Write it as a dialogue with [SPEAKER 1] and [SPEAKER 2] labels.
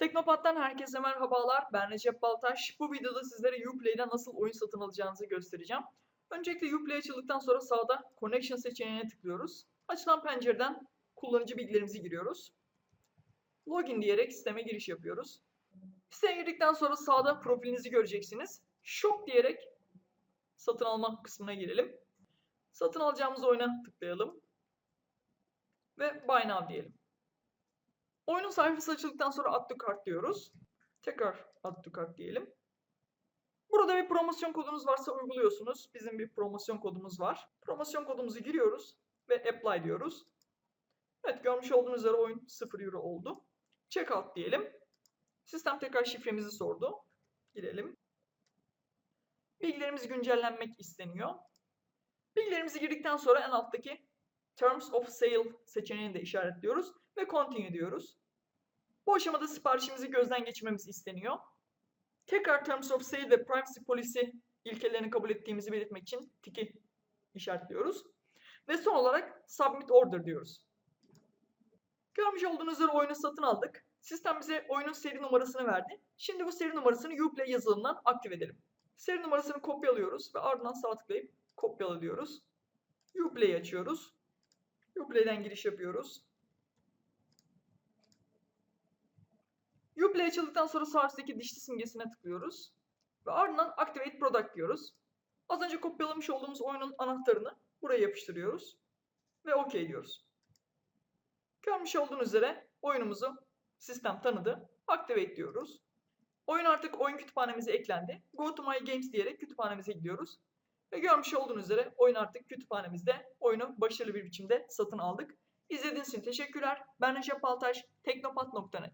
[SPEAKER 1] Teknopat'tan herkese merhabalar. Ben Recep Baltaş. Bu videoda sizlere Uplay'den nasıl oyun satın alacağınızı göstereceğim. Öncelikle Uplay açıldıktan sonra sağda Connection seçeneğine tıklıyoruz. Açılan pencereden kullanıcı bilgilerimizi giriyoruz. Login diyerek sisteme giriş yapıyoruz. Siteye girdikten sonra sağda profilinizi göreceksiniz. Shop diyerek satın alma kısmına girelim. Satın alacağımız oyuna tıklayalım. Ve Buy Now diyelim. Oyunun sayfası açıldıktan sonra Add to Cart diyoruz. Tekrar Add to Cart diyelim. Burada bir promosyon kodunuz varsa uyguluyorsunuz. Bizim bir promosyon kodumuz var. Promosyon kodumuzu giriyoruz ve Apply diyoruz. Evet görmüş olduğunuz üzere oyun 0 euro oldu. Checkout diyelim. Sistem tekrar şifremizi sordu. Girelim. Bilgilerimiz güncellenmek isteniyor. Bilgilerimizi girdikten sonra en alttaki Terms of Sale seçeneğini de işaretliyoruz ve Continue diyoruz. Bu aşamada siparişimizi gözden geçirmemiz isteniyor. Tekrar Terms of Sale ve Privacy Policy ilkelerini kabul ettiğimizi belirtmek için tiki işaretliyoruz. Ve son olarak Submit Order diyoruz. Görmüş olduğunuz üzere oyunu satın aldık. Sistem bize oyunun seri numarasını verdi. Şimdi bu seri numarasını Uplay yazılımından aktif edelim. Seri numarasını kopyalıyoruz ve ardından sağ tıklayıp kopyala diyoruz. Uplay'i açıyoruz. Uplay'den giriş yapıyoruz. Uplay açıldıktan sonra sağ üstteki dişli simgesine tıklıyoruz. Ve ardından Activate Product diyoruz. Az önce kopyalamış olduğumuz oyunun anahtarını buraya yapıştırıyoruz. Ve OK diyoruz. Görmüş olduğunuz üzere oyunumuzu sistem tanıdı. Activate diyoruz. Oyun artık oyun kütüphanemize eklendi. Go to my games diyerek kütüphanemize gidiyoruz. Ve görmüş olduğunuz üzere oyun artık kütüphanemizde. Oyunu başarılı bir biçimde satın aldık. İzlediğiniz için teşekkürler. Ben Recep Baltaş, teknopat.net.